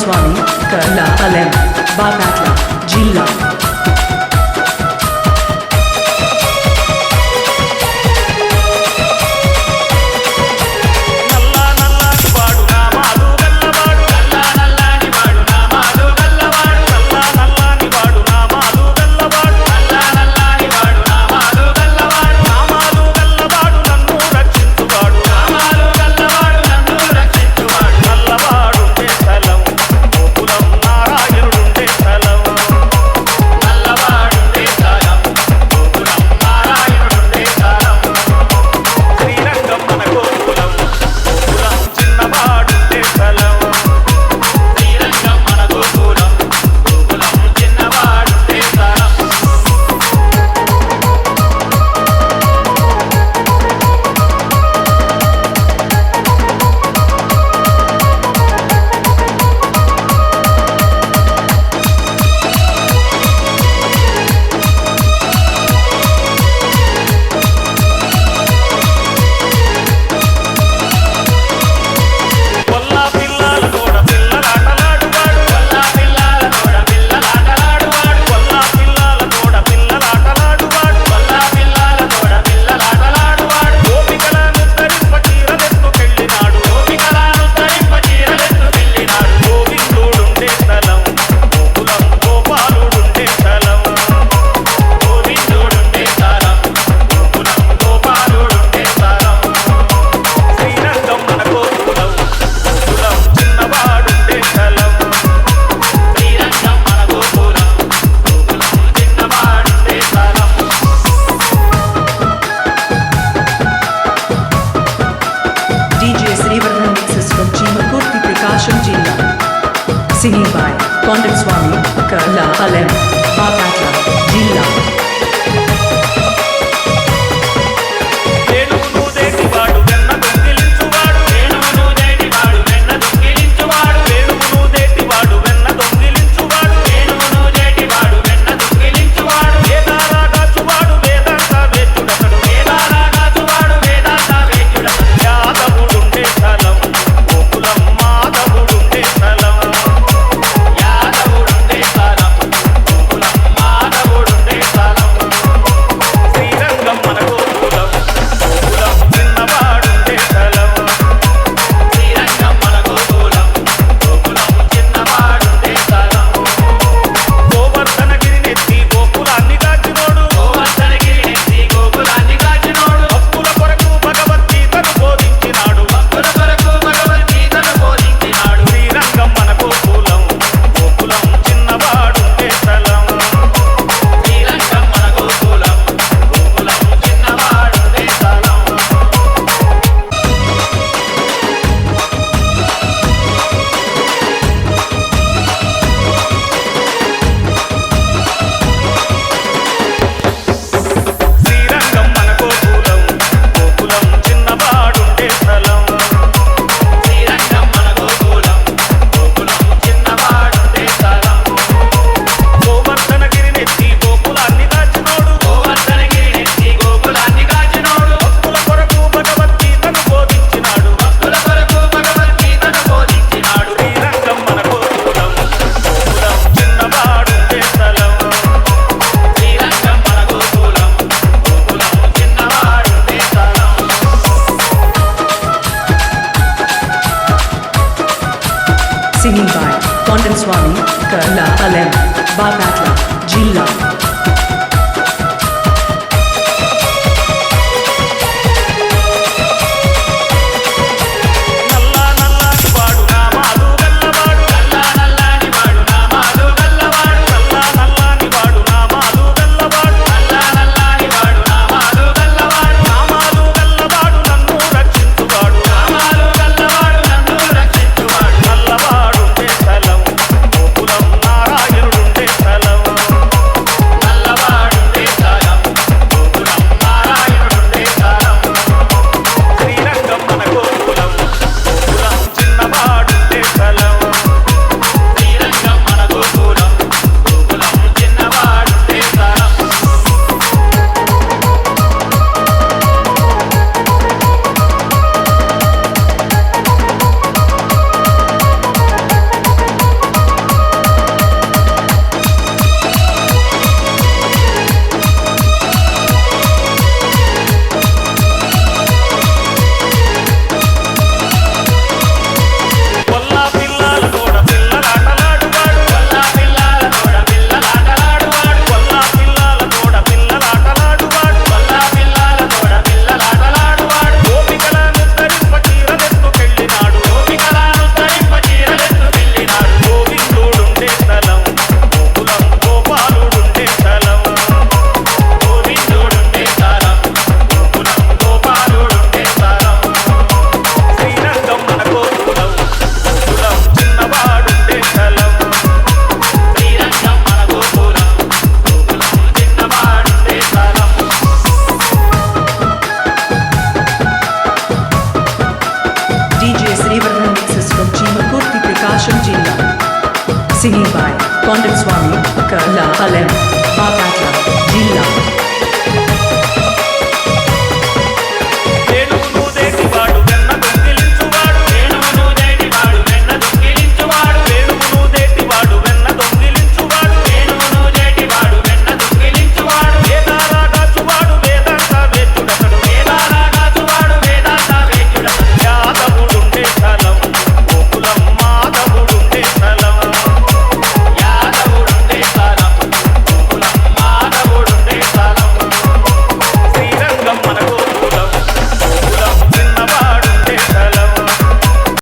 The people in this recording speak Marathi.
स्वामी कला अलेम बागातला जिल्हा కాంటెక్ట్ స్వామి ఒక కళాలయం Pandit Swami, Kala Alem, Papa Club.